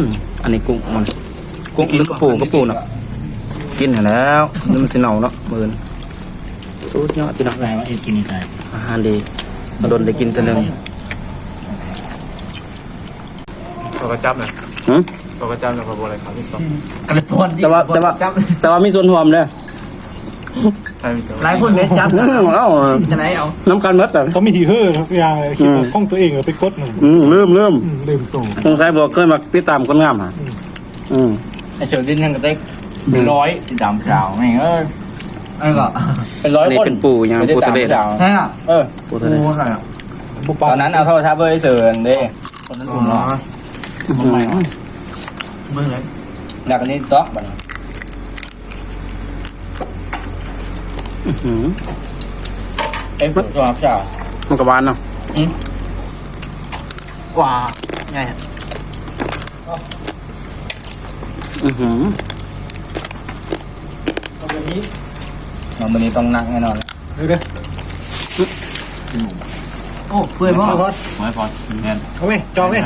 มอันนี้กุ้งมันกุ้งหรือกระปูกระปูเนาะกินเห็นแล้วนี่มันสิเหนาเนาะมือนสุดยอดพี่น้องอะไรวะเอ็นกินนี่ใส่อาหารดีมาโดนได้กินเสนึงตัวกระจับนะหืมตัวกระจับนะขบวนอะไรครับพี่ต้องกระพวนแต่ว่าแต่ว่าแต่ว่ามีส่วนหอมเลย ใช่พี่ต้องหลายคนเม็ดจับอืมแล้วจะไหนเอาน้ำกันมัดแต่เขามีทีเฮอร์ทุกอย่างเลยคิดว่าของตัวเองเราไปกดหนึ่งอืมเริ่มเริ่มอืมลืมตัวสงสัยบอกเคยมาติดตามคนงามฮะอืมไอเฉิงดินทางกระเต็กเป็นร้อยดำสาวแม่งเอ้ยอันก็เป็นร้อยอันนี้คนเป็นปูยังไม่ได้ปูตาทะมเลสาวใช่อะเออปูทะเลบุปตผาอนนั้นเอาโทรศัพท์ไปเสิร์นเด้คนนั้นผมรออืมเบิ่งเลยอยากอันนี้ต๊อกบัดนี้ อืม เอ้ยผมชอบสาวมันกระบาลเนาะกว่าไงอือหือมันวันนี้ต้องนักแน่นอนเดี๋ยวเดี๋ยวโอ้เพื่อนมั้งเอาพอดไม่พอแน่นเอาไหมจองไหม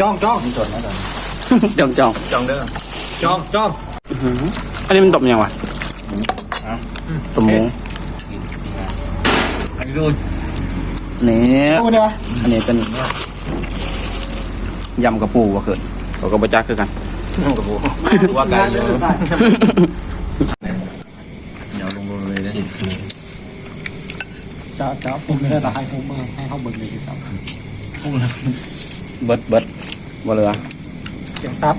จองจองมีจดนะจดจ้องจ้องจองเด้อจองจองอื้อหืออันนี้มันตบยังวะ ตบหมูอันนี้ดูนี่เอาได้ปะอันนี้เป็นยำกระปูว่าเกิดเขาก็บะจักคือกันกระปูว่าไกลอยู่เดี๋ยวลงลงเลยนะจ้าจ้าผมไม่ได้ละให้ผมมาให้เขาเบิ่งเลยครับเบิดเบิดบ่เหลือเสียงตับ